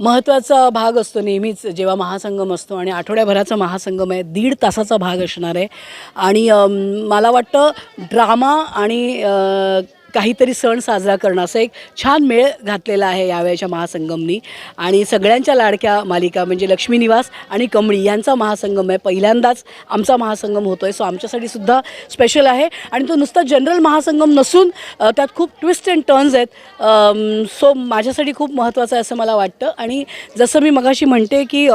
महत्त्वाचा भाग असतो नेहमीच जेव्हा महासंगम असतो आणि आठवड्याभराचा महासंगम आहे दीड तासाचा भाग असणार आहे. आणि मला वाटतं ड्रामा आणि काहीतरी सण साजरा करणं असं एक छान मेळ घातलेला आहे यावेळेच्या महासंगमनी. आणि सगळ्यांच्या लाडक्या मालिका म्हणजे लक्ष्मी निवास आणि कमळी यांचा महासंगम आहे. पहिल्यांदाच आमचा महासंगम होतो आहे सो आमच्यासाठी सुद्धा स्पेशल आहे. आणि तो नुसता जनरल महासंगम नसून त्यात खूप ट्विस्ट अँड टर्न्स आहेत. सो माझ्यासाठी खूप महत्त्वाचं आहे असं मला वाटतं. आणि जसं मी मगाशी म्हणते की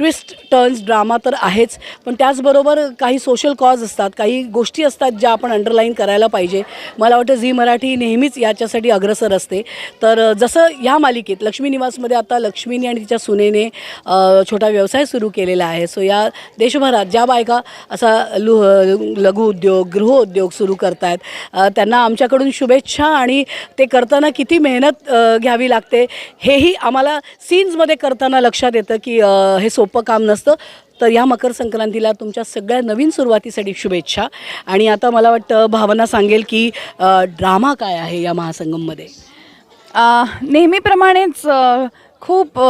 ट्विस्ट टर्न्स ड्रामा तर आहेच. पण त्याचबरोबर काही सोशल कॉज असतात काही गोष्टी असतात ज्या आपण अंडरलाईन करायला पाहिजे. मला वाटतं झी मराठी नेहमीच याच्यासाठी अग्रसर असते. तर जसं ह्या मालिकेत लक्ष्मी निवासमध्ये आता लक्ष्मीने आणि तिच्या सुनेने छोटा व्यवसाय सुरू केलेला आहे. सो या देशभरात ज्या बायका असा लु लघु उद्योग गृहउद्योग सुरू करत आहेत त्यांना आमच्याकडून शुभेच्छा आणि ते करताना किती मेहनत घ्यावी लागते हेही आम्हाला सीन्समध्ये करताना लक्षात येतं की हे सोपं काम नसतं. तर या मकर संक्रांतीला तुमच्या सगळ्या नवीन सुरुवातीसाठी शुभेच्छा. आणि आता मला वाटतं भावना सांगेल की ड्रामा काय आहे या महासंगममध्ये? नेहमीप्रमाणेच खूप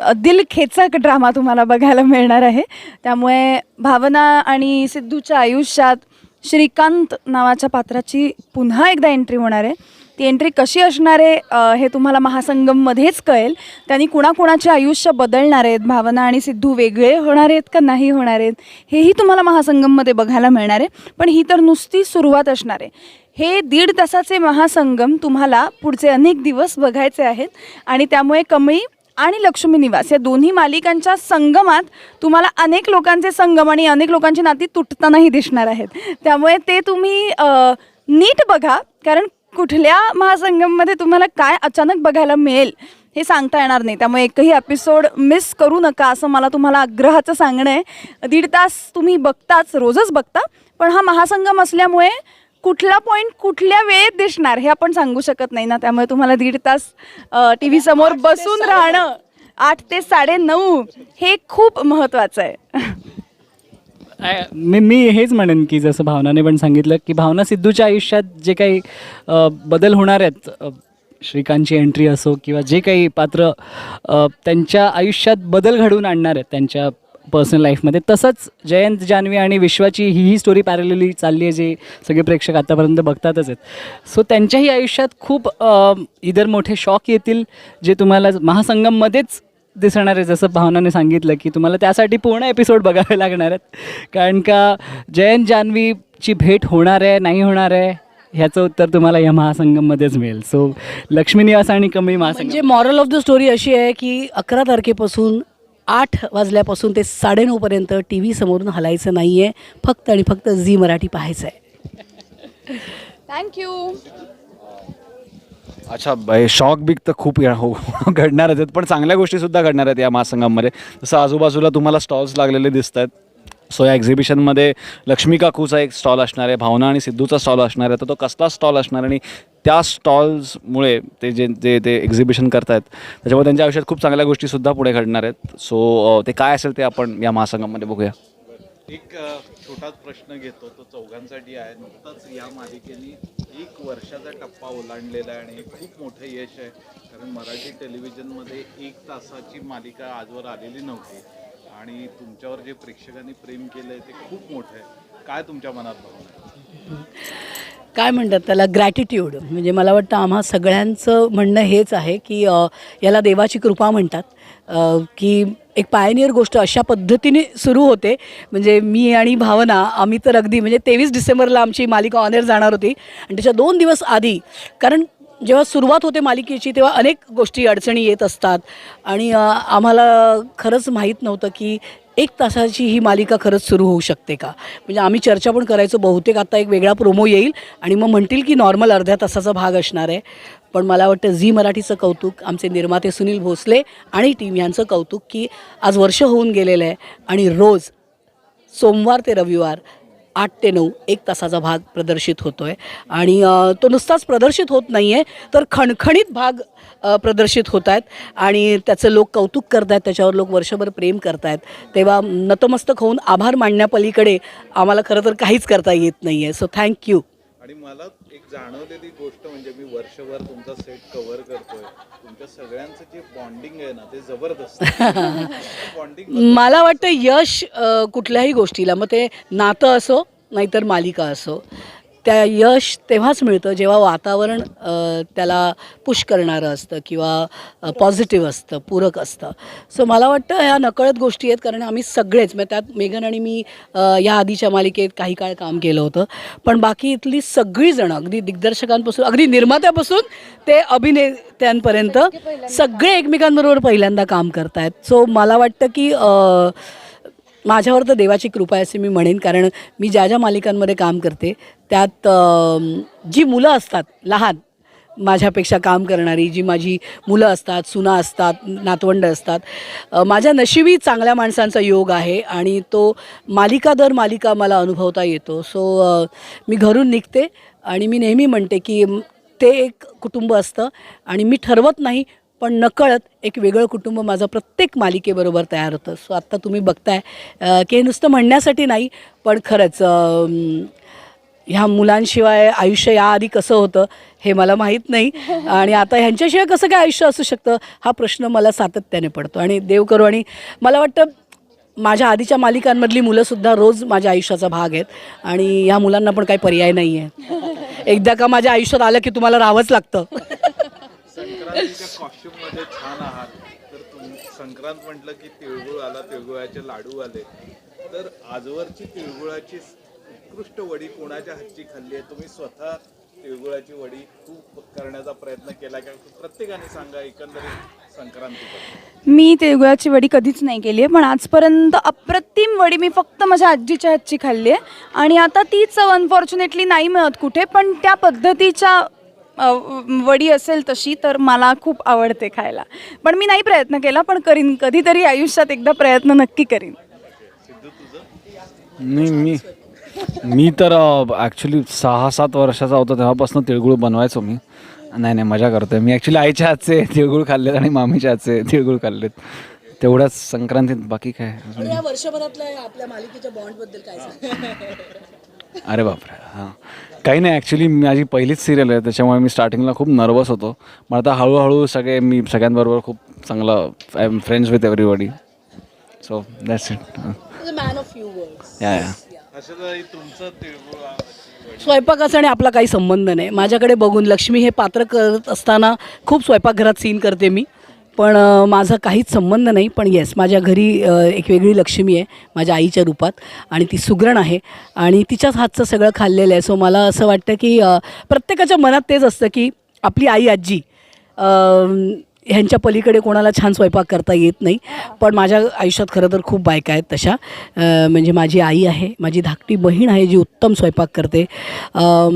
अ, दिलखेचक ड्रामा तुम्हाला बघायला मिळणार आहे. त्यामुळे भावना आणि सिद्धूच्या आयुष्यात श्रीकांत नावाच्या पात्राची पुन्हा एकदा एंट्री होणार आहे. ती एंट्री कशी असणार आहे हे तुम्हाला महासंगममध्येच कळेल. त्यांनी कुणाकुणाचे आयुष्य बदलणार आहेत भावना आणि सिद्धू वेगळे होणार आहेत का नाही होणार आहेत हेही तुम्हाला महासंगममध्ये बघायला मिळणार आहे. पण ही तर नुसती सुरुवात असणार आहे. हे दीड तासाचे महासंगम तुम्हाला पुढचे अनेक दिवस बघायचे आहेत आणि त्यामुळे कमळी आणि लक्ष्मी निवास या दोन्ही मालिकांच्या संगमात तुम्हाला अनेक लोकांचे संगम आणि अनेक लोकांची नाती तुटतानाही दिसणार आहेत. त्यामुळे ते तुम्ही नीट बघा कारण कुठल्या महासंगममध्ये तुम्हाला काय अचानक बघायला मिळेल हे सांगता येणार नाही. त्यामुळे एकही एपिसोड मिस करू नका असं मला तुम्हाला आग्रहाचं सांगणं आहे. दीड तास तुम्ही बघताच रोजच बघता. पण हा महासंगम असल्यामुळे कुठला पॉईंट कुठल्या वेळेत दिसणार हे आपण सांगू शकत नाही ना. त्यामुळे तुम्हाला दीड तास टी व्ही समोर बसून राहणं आठ ते साडे नऊ हे खूप महत्त्वाचं आहे. आय- मी मी हेच म्हणेन की जसं भावनाने पण सांगितलं की भावना सिद्धूच्या आयुष्यात जे काही अ, बदल होणार आहेत अ, श्रीकांतची एंट्री असो किंवा जे काही पात्र अ, त्यांच्या आयुष्यात बदल घडवून आणणार आहेत त्यांच्या पर्सनल लाईफमध्ये तसंच जयंत जान्हवी आणि विश्वाची ही ही स्टोरी पॅरेलली चालली आहे जे सगळे प्रेक्षक आतापर्यंत बघतातच आहेत. सो त्यांच्याही आयुष्यात खूप इतर मोठे शॉक येतील जे तुम्हाला महासंगममध्येच दिसणार आहे जसं भावनाने सांगितलं की तुम्हाला त्यासाठी पूर्ण एपिसोड बघावे लागणार आहेत. कारण का जयंत जान्हवीची भेट होणार आहे नाही होणार आहे ह्याचं उत्तर तुम्हाला या महासंगममध्येच मिळेल. सो लक्ष्मी निवास आणि कमळी महासंगम. म्हणजे मॉरल ऑफ द स्टोरी अशी आहे की अकरा तारखेपासून आठ वाजल्यापासून ते साडेनऊपर्यंत टी व्ही समोरून हलायचं नाही आहे फक्त आणि फक्त झी मराठी पाहायचं आहे थँक्यू अच्छा शॉक बिग तर खूप या- हो घडणारच आहेत पण चांगल्या गोष्टीसुद्धा घडणार आहेत या महासंघामध्ये. जसं आजूबाजूला तुम्हाला स्टॉल्स लागलेले दिसत आहेत सो या एक्झिबिशनमध्ये लक्ष्मी काकूचा एक स्टॉल असणार आहे भावना आणि सिद्धूचा स्टॉल असणार आहे तर तो कसला स्टॉल असणार आणि त्या स्टॉल्समुळे ते जे जे ते एक्झिबिशन करतायत त्याच्यामुळे त्यांच्या आयुष्यात खूप चांगल्या गोष्टीसुद्धा पुढे घडणार आहेत. सो ते काय असेल ते आपण या महासंघामध्ये बघूया. एक छोटाच प्रश्न घेतो तो चौघांसाठी आहे. नुकताच या मालिकेने एक वर्षाचा टप्पा ओलांडलेला आहे आणि हे खूप मोठं यश आहे. कारण मराठी टेलिव्हिजनमध्ये एक तासाची मालिका आजवर आलेली नव्हती. आणि तुमच्यावर जे प्रेक्षकांनी प्रेम केलं आहे ते खूप मोठं आहे. काय तुमच्या मनात भावना काय म्हणतात त्याला? ग्रॅटिट्यूड म्हणजे मला वाटतं आम्हा सगळ्यांचं म्हणणं हेच आहे की याला देवाची कृपा म्हणतात. की एक पायनियर गोष्ट अशा पद्धतीने सुरू होते. म्हणजे मी आणि भावना आम्ही तर अगदी म्हणजे तेवीस डिसेंबरला आमची मालिका ऑनेर जाणार होती. आणि त्याच्या दोन दिवस आधी कारण जेव्हा सुरुवात होते मालिकेची तेव्हा अनेक गोष्टी अडचणी येत असतात. आणि आम्हाला खरंच माहीत नव्हतं की एक तासाची ही मालिका खरंच सुरू होऊ शकते का? म्हणजे आम्ही चर्चा पण करायचो बहुतेक आता एक वेगळा प्रोमो येईल. आणि मग म्हणतील की नॉर्मल अर्ध्या तासाचा भाग असणार आहे. पण मला वाटतं झी मराठीचं कौतुक आमचे निर्माते सुनील भोसले आणि टीम यांचं कौतुक की आज वर्ष होऊन गेलेलं आहे आणि रोज सोमवार ते रविवार आठ ते नऊ एक तासाचा भाग प्रदर्शित होतो आहे आणि तो नुसताच प्रदर्शित होत नाही आहे तर खणखणीत भाग प्रदर्शित होत आहेत आणि त्याचं लोक कौतुक करत आहेत त्याच्यावर लोक वर्षभर प्रेम करत आहेत तेव्हा नतमस्तक होऊन आभार मांडण्यापलीकडे आम्हाला खरं तर काहीच करता येत नाही आहे सो थँक्यू आणि मला एक जाणवलेली गोष्ट म्हणजे मी वर्षभर तुमचा सेट कव्हर करतोय. तुमच्या सगळ्यांचं जे बॉन्डिंग आहे ना ते जबरदस्त बॉन्डिंग मला वाटतं यश कुठल्याही गोष्टीला मग ते नातं असो नाहीतर मालिका असो त्या यश तेव्हाच मिळतं जेव्हा वातावरण त्याला पुश करणारं असतं किंवा पॉझिटिव्ह असतं पूरक असतं. सो मला वाटतं ह्या नकळत गोष्टी आहेत कारण आम्ही सगळेच मग त्यात मेघन आणि मी या आधीच्या मालिकेत काही काळ काम केलं होतं. पण बाकी इथली सगळीजणं अगदी दिग्दर्शकांपासून अगदी निर्मात्यापासून ते अभिनेत्यांपर्यंत सगळे एकमेकांबरोबर पहिल्यांदा काम करतायत. सो मला वाटतं की माझ्यावर तर देवाची कृपा आहे असे मी म्हणेन कारण मी ज्या ज्या मालिकांमध्ये काम करते त्यात जी मुलं असतात लहान माझ्यापेक्षा काम करणारी जी माझी मुलं असतात सुना असतात नातवंड असतात माझ्या नशिबी चांगल्या माणसांचा योग आहे आणि तो मालिका दर मालिका मला अनुभवता येतो. सो मी घरून निघते आणि मी नेहमी म्हणते की ते एक कुटुंब असतं आणि मी ठरवत नाही पण नकळत एक वेगळं कुटुंब माझं प्रत्येक मालिकेबरोबर तयार होतं. सो आत्ता तुम्ही बघताय की हे नुसतं म्हणण्यासाठी नाही पण खरंच ह्या मुलांशिवाय आयुष्य याआधी कसं होतं हे मला माहीत नाही. आणि आता ह्यांच्याशिवाय कसं काय आयुष्य असू शकतं हा प्रश्न मला सातत्याने पडतो. आणि देव करू आणि मला वाटतं माझ्या आधीच्या मालिकांमधली मुलंसुद्धा रोज माझ्या आयुष्याचा भाग आहेत. आणि ह्या मुलांना पण काही पर्याय नाही आहे एकदा का माझ्या आयुष्यात आलं की तुम्हाला राहावंच लागतं. संक्रांतीच्या कॉस्ट्युममध्ये छान आहात. तर तुम संक्रांत म्हटलं की तिळगुळ आला तिळगुळाचे लाडू आले. तर आजवरची तिळगुळाची उत्कृष्ट वडी कोणाच्या हातची खाल्ली आहे? तुम्ही स्वतः तिळगुळाची वडी खूप करण्याचा प्रयत्न केला. का प्रत्येकाने सांगा एकंदरीत संक्रांतीबद्दल. मी तिळगुळाची वडी कधीच नाही केली आहे पण आजपर्यंत अप्रतिम वडी मी फक्त माझ्या आजीच्या हातची खाल्ली आहे. आणि आता ती चव अनफॉर्च्युनेटली नाही मिळत कुठे पण त्या पद्धतीच्या वडी असेल तशी तर मला खूप आवडते खायला. पण मी नाही प्रयत्न केला पण करीन. कधीतरी आयुष्यात एकदा प्रयत्न नक्की करीन. नाही मी मी तर ॲक्च्युली सहा सात वर्षाचा होतो तेव्हापासून तिळगुळ बनवायचो मी. नाही नाही मजा करतोय. मी ॲक्च्युली आईच्या हातचे तिळगुळ खाल्लेत आणि मामीच्या हातचे तिळगुळ खाल्लेत. तेवढ्याच संक्रांतीत बाकी काय? वर्षभरातल्या आपल्या मालिकेच्या बॉन्डबद्दल काय अरे बापरे हां. काही नाही ॲक्च्युली माझी पहिलीच सिरियल आहे त्याच्यामुळे मी स्टार्टिंगला खूप नर्वस होतो. मग आता हळूहळू सगळे मी सगळ्यांबरोबर खूप चांगलं I am friends with everybody so that's it man of few words या या स्वयंपाकाचा आणि आपला काही संबंध नाही. माझ्याकडे बघून लक्ष्मी हे पात्र करत असताना खूप स्वयंपाकघरात सीन करते मी. पण माझा काहीच संबंध नाही पण येस माझ्या घरी एक वेगळी लक्ष्मी आहे माझ्या आईच्या रूपात आणि ती सुगरण आहे आणि तिच्याच हातचं सगळं खाल्लेलं आहे. सो मला असं वाटतं की प्रत्येकाच्या मनात तेच असतं की आपली आई आजी ह्यांच्या पलीकडे कोणाला छान स्वयंपाक करता येत नाही. पण माझ्या आयुष्यात खरं तर खूप बायका आहेत तशा. म्हणजे माझी आई आहे माझी धाकटी बहीण आहे जी उत्तम स्वयंपाक करते.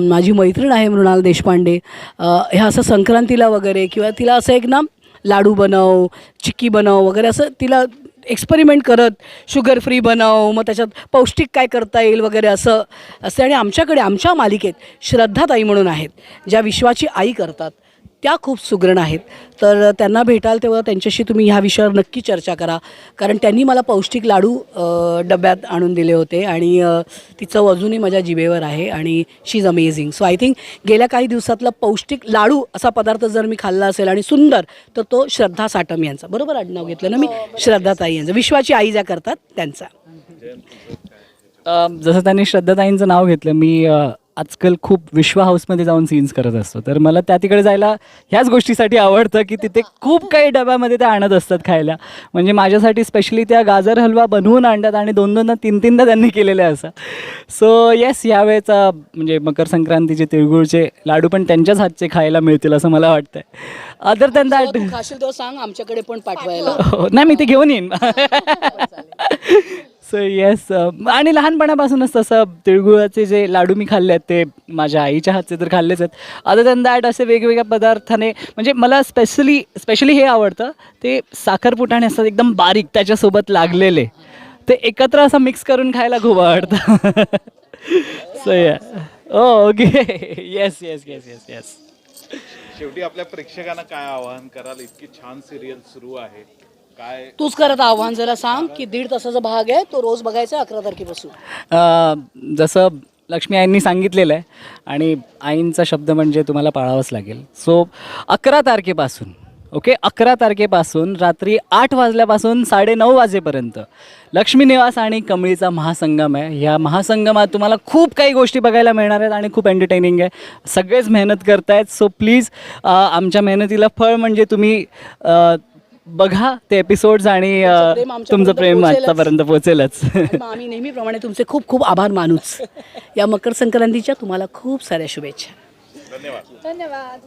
माझी मैत्रीण आहे मृणाल देशपांडे. ह्या असं संक्रांतीला वगैरे किंवा तिला असं एक ना लाडू बनव चिक्की बनव वगैरे असं तिला एक्सपेरिमेंट करत शुगर फ्री बनव मग त्याच्यात पौष्टिक काय करता येईल वगैरे असं असते आणि आमच्याकडे आमच्या मालिकेत श्रद्धाताई म्हणून आहेत ज्या विश्वाची आई करतात. त्या खूप सुगरण आहेत. तर त्यांना भेटाल तेव्हा त्यांच्याशी तुम्ही ह्या विषयावर नक्की चर्चा करा. कारण त्यांनी मला पौष्टिक लाडू डब्यात आणून दिले होते आणि ती चव अजूनही माझ्या जिभेवर आहे आणि she is amazing. So I think गेल्या काही दिवसातला पौष्टिक लाडू असा पदार्थ जर मी खाल्ला असेल आणि सुंदर तर तो श्रद्धा साटम यांचा. बरोबर आडनाव घेतलं ना मी? श्रद्धाताई यांचं. विश्वाची आई ज्या करतात त्यांचा. अ, जसं त्यांनी श्रद्धाताईंचं नाव घेतलं मी आजकाल खूप विश्वा हाऊसमध्ये जाऊन सीन्स करत असतो. तर मला त्या तिकडे जायला ह्याच गोष्टीसाठी आवडतं की तिथे खूप काही डब्यामध्ये त्या आणत असतात खायला. म्हणजे माझ्यासाठी स्पेशली त्या गाजर हलवा बनवून आणतात आणि दोन दोनदा तीन तीनदा त्यांनी केलेले असं. सो येस यावेळेचा म्हणजे मकर संक्रांतीचे तिळगुळचे लाडू पण त्यांच्याच हातचे खायला मिळतील असं मला वाटतंय. अदर दॅन दॅट तू खाशील सांग आमच्याकडे पण पाठवायला. हो नाही मी ते घेऊन येईन. सो येस uh, आणि लहानपणापासूनच तसं तिळगुळाचे जे लाडू मी खाल्ले आहेत ते माझ्या आईच्या हातचे तर खाल्लेच आहेत. अदर दॅन दॅट असे वेगवेगळ्या पदार्थाने म्हणजे मला स्पेशली स्पेशली हे आवडतं ते साखरपुटाणे असतात एकदम बारीक त्याच्यासोबत लागलेले. ते एकत्र असं मिक्स करून खायला खूप आवडतं. सो या ओ okay yes yes yes yes yes शेवटी आपल्या प्रेक्षकांना काय आवाहन कराल? इतकी छान सिरियल सुरू आहे. तूच करत आव्हान जरा सांग की दीड तासाचा भाग आहे तो रोज बघायचा अकरा तारखेपासून. जसं लक्ष्मी आईंनी सांगितलेलं आहे आणि आईंचा शब्द म्हणजे तुम्हाला पाळावाच लागेल. सो अकरा तारखेपासून ओके अकरा तारखेपासून रात्री आठ वाजल्यापासून साडेनऊ वाजेपर्यंत लक्ष्मी निवास आणि कमळीचा महासंगम आहे. ह्या महासंगमात तुम्हाला खूप काही गोष्टी बघायला मिळणार आहेत आणि खूप एंटरटेनिंग आहे. सगळेच मेहनत करतायत. सो प्लीज आमच्या मेहनतीला फळ म्हणजे तुम्ही अ, बघा ते एपिसोड्स आणि अ, तुमचं प्रेम प्रेम पोहोचेलच. आम्ही नेहमीप्रमाणे तुमचे खूप खूप आभार मानूच. या मकर संक्रांतीच्या तुम्हाला खूप साऱ्या शुभेच्छा. धन्यवाद.